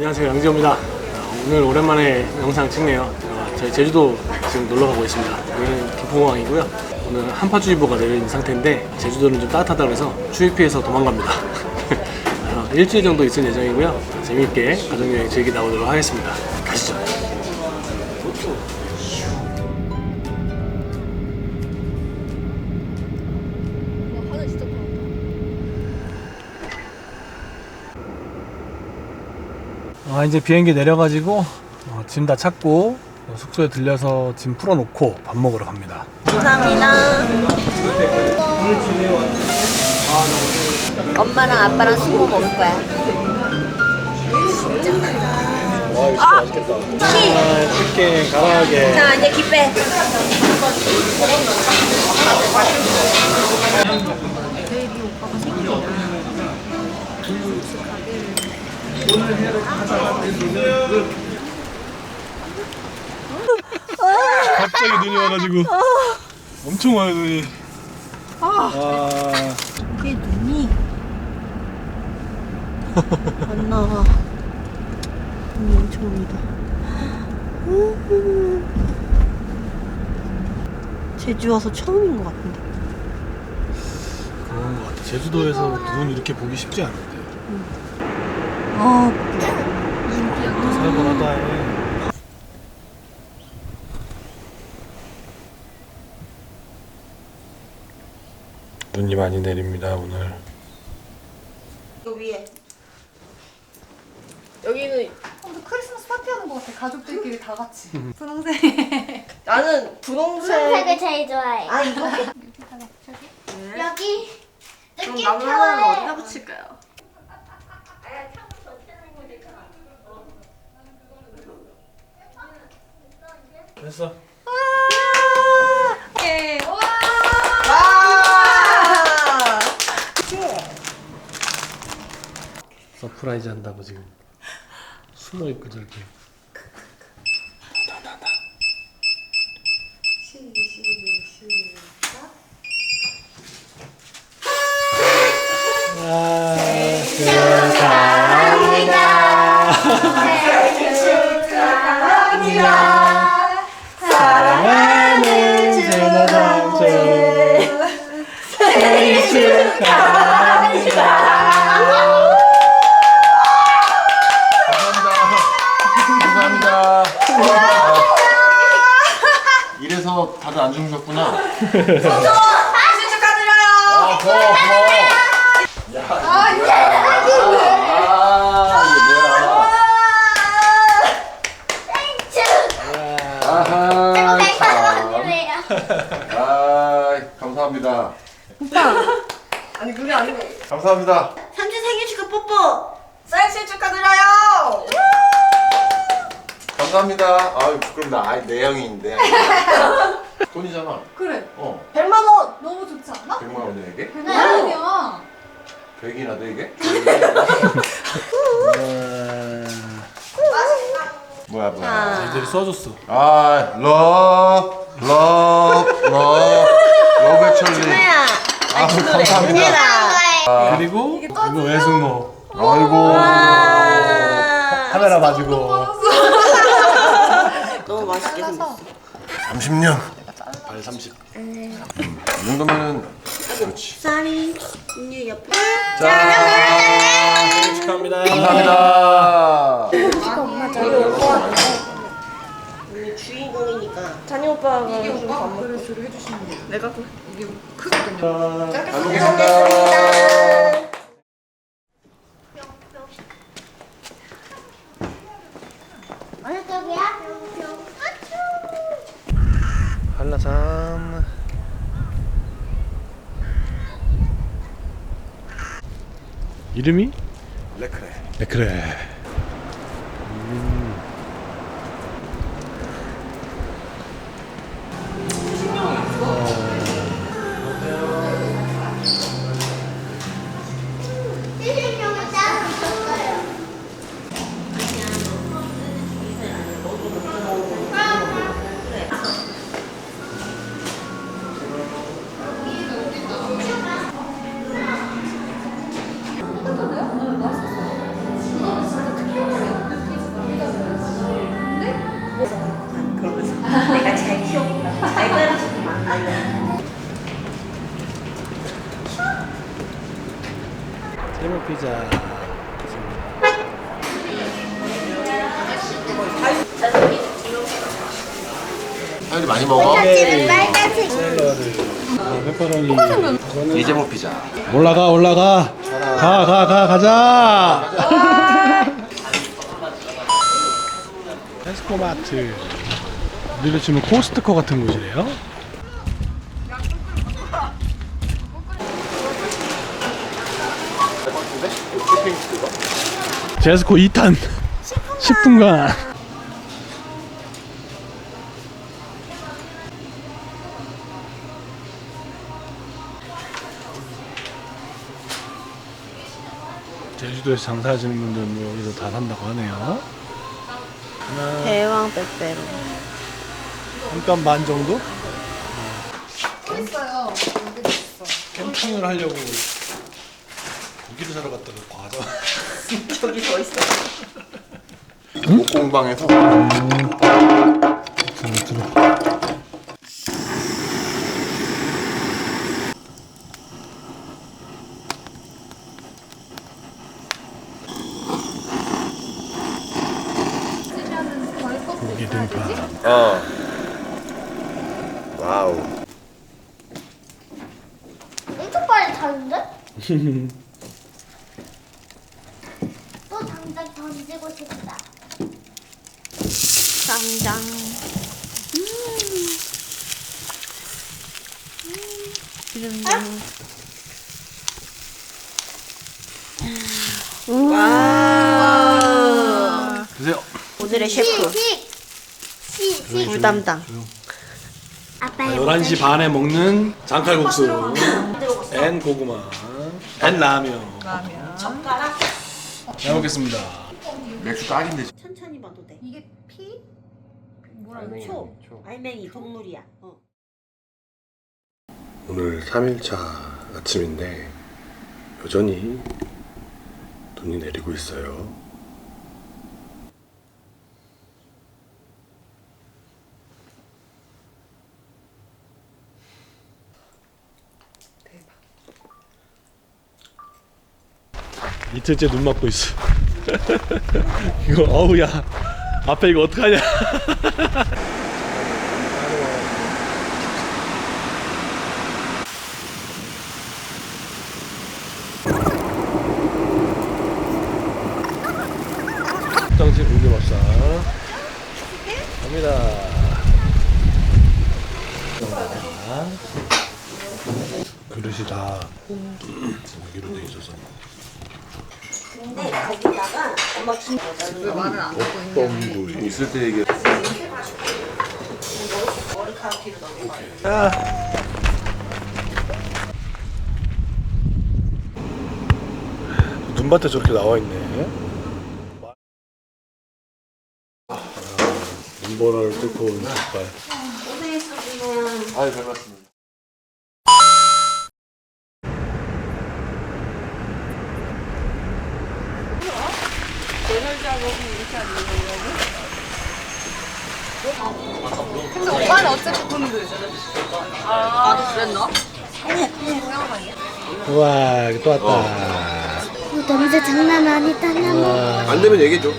안녕하세요 양지호입니다. 어, 오늘 오랜만에 영상 찍네요. 어, 저희 제주도 지금 놀러 가고 있습니다. 여기는 김포공항이고요. 오늘 한파주의보가 내린 상태인데 제주도는 좀 따뜻하다고 해서 추위 피해서 도망갑니다. 어, 일주일 정도 있을 예정이고요. 재미있게 가족여행 즐기 나오도록 하겠습니다. 아, 이제 비행기 내려가지고 어, 짐 다 찾고 어, 숙소에 들려서 짐 풀어놓고 밥 먹으러 갑니다. 감사합니다. 엄마랑 아빠랑 수고 먹을 거야. 와, 이거 진짜 맛있겠다. 아, 쉽게 가라하게. 갑자기 눈이 와가지고 엄청 와요 눈이. 아, 이게 눈이 안 나와. 눈이 엄청 옵니다. 제주 와서 처음인 것 같은데. 그런 것 같아. 제주도에서 눈 이렇게 보기 쉽지 않은데. 아, 살벌하다 해. 눈이 많이 내립니다 오늘. 요 위에. 여기는 근데 크리스마스 파티하는 것 같아. 가족들끼리 다 같이. 분홍색. 나는 분홍색 분홍색을 제일 좋아해. 아, 이거? 여기 그럼 느낌 좋아해. 어디다 붙일까요? 됐어. 예. 와. 와! 서프라이즈 한다고 지금 숨어 있고 저렇게. 다들 안 주무셨구나. 생일 축하드려요! 아, 고마워, 고마워. 야, 아, 이게 뭐야. 아, 이게 뭐야. 아하. 참. 아, 감사합니다. 아니 그게 아니고 감사합니다. 삼촌 생일 축하 뽀뽀. 생일 축하드려요! 감사합니다. 아, 그럼 나 아이 내 형인데. 돈이잖아. 그래. 어, 100만 원! 너무 좋지 않아? 100만 원에게? 아니야. 100이나 되게? 뭐야, 뭐야. 애들이 써줬어. 아, 러브, 러브, 러브, 러브 액츄얼리. 야, 아, 감사합니다. 그리고 이거 외숙모. 아이고. 카메라 봐주고. 맛있게 생겼어. 30년. 아니 30. 이 정도면은, 그렇지. 쌀이 언니 옆에. 짠! 생일 축하합니다. 감사합니다. 언니 주인공이니까. 잔이 오빠가 이게 좀 오빠 밥 먹고 내가 그 이게 크거든요. 잘 먹겠습니다. Yürü mü? Lekre. Lekre. 피자. 하율이 많이 먹어? 빨간색. 아, 페퍼로니. 이재모 피자. 올라가 올라가. 가 가 가 가자. 테스코마트. 우리로 치면 코스트코 같은 곳이래요. 제스코 2탄 10분간 제주도에서 장사하시는 분들은 여기서 다 산다고 하네요. 대왕 빼빼로. 한간 반 정도? 캠핑을 하려고 고기를 사러 갔다가 과자 저기 더 있어. 목공방에서 쓰면은 고기 등판 되지? 어. 와우. 엄청 빨리 타는데? 또 당장 던지고 싶다. 쌈장. 기름장. 와. 드세요 오늘의 셰프 식! 식! 식! 불 담당. 아빠의 11시 반에 먹는 장칼국수 앤 고구마 앤 라면 라면. 잘 먹겠습니다 맥주 딱인데. 천천히 봐도 돼. 이게 피? 뭐라 초. 초. 알맹이 동물이야. 어. 오늘 3일차 아침인데 여전히 눈이 내리고 있어요. 이틀째 눈 맞고 있어. 이거 어우 야. 앞에 이거 어떡하냐 당신 공개밥상 갑니다 그릇이 다 여기로 돼 있어서 근데 거기다가 엄마 김 왜 말을 안 하고 있냐? 뻥구이 있을 때 얘기. 머리카락 뒤로 넘겨. 눈밭에 저렇게 나와 있네. 아, 눈보라를 뚫고 온 족발. 고생했어 지금. 아유 잘 봤습니다. 근데 오빠는 어쨌든 돈을 들잖아. 나도 그랬나? 우와, 또 왔다. 어, 냄새 장난 아니다, 나무. 안 되면 얘기해줘.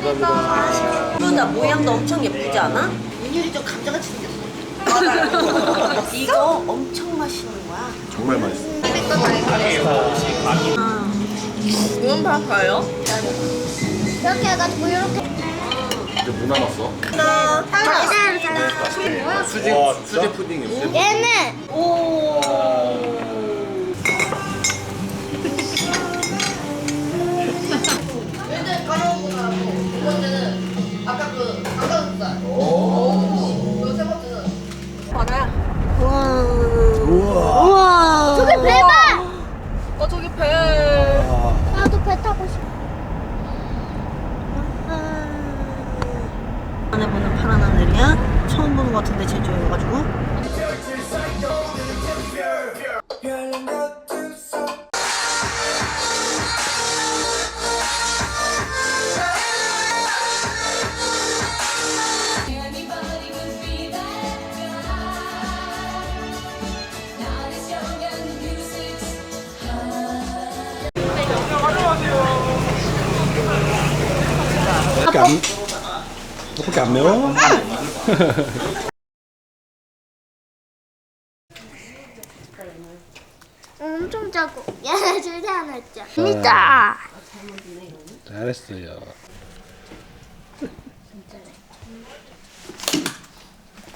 그러다 모양도 엄청 예쁘지 않아? 은율이 좀 감자같이 생겼어. 이거 엄청 맛있는 거야. 정말 맛있어. 이건 봐봐요. 이렇게 해가지고 이렇게. 이제 뭐 남았어? 이대로 잘라. 수제 수제 푸딩이야. 수제 얘는 저 안 그렇게 안 매워? 엄청 작고. 야, 줄대 하나 했죠. 재밌다. 잘했어요.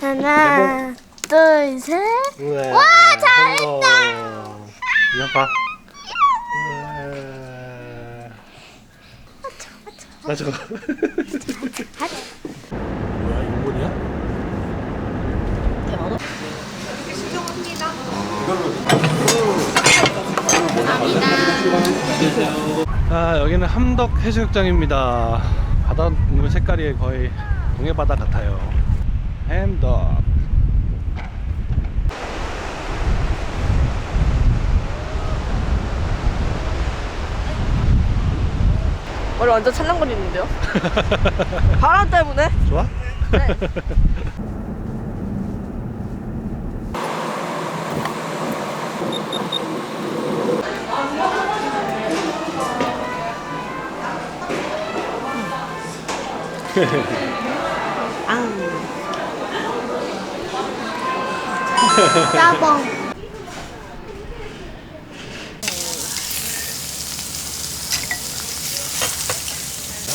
하나, 둘, 셋. 와 잘했다. 이거 봐. 나 저거. 뭐야 일본이야? 아 여기는 함덕 해수욕장입니다. 바닷물 색깔이 거의 동해 바다 같아요. 함덕. 머리 완전 찰랑거리는데요? 바람 때문에? 좋아? 따봉.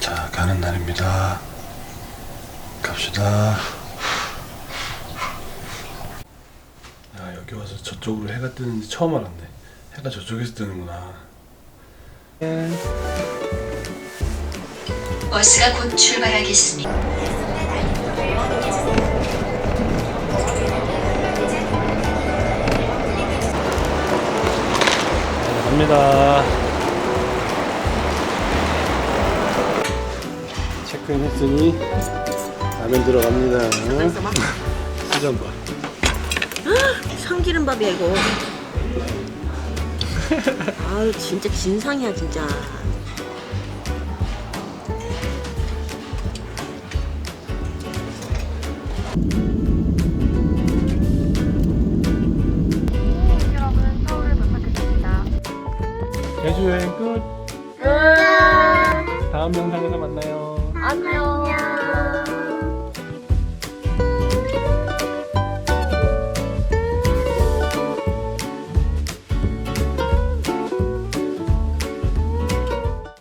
자 가는 날입니다. 갑시다. 야 여기 와서 저쪽으로 해가 뜨는지 처음 알았네. 해가 저쪽에서 뜨는구나. 버스가 곧 출발하겠습니다. 갑니다. 체크인 했으니 라면 들어갑니다. 수전 봐. 참기름밥이야 이거 아유 진짜 진상이야 진짜 여러분 서울 도착했습니다. 제주 여행 끝. 다음 영상에서 만나요.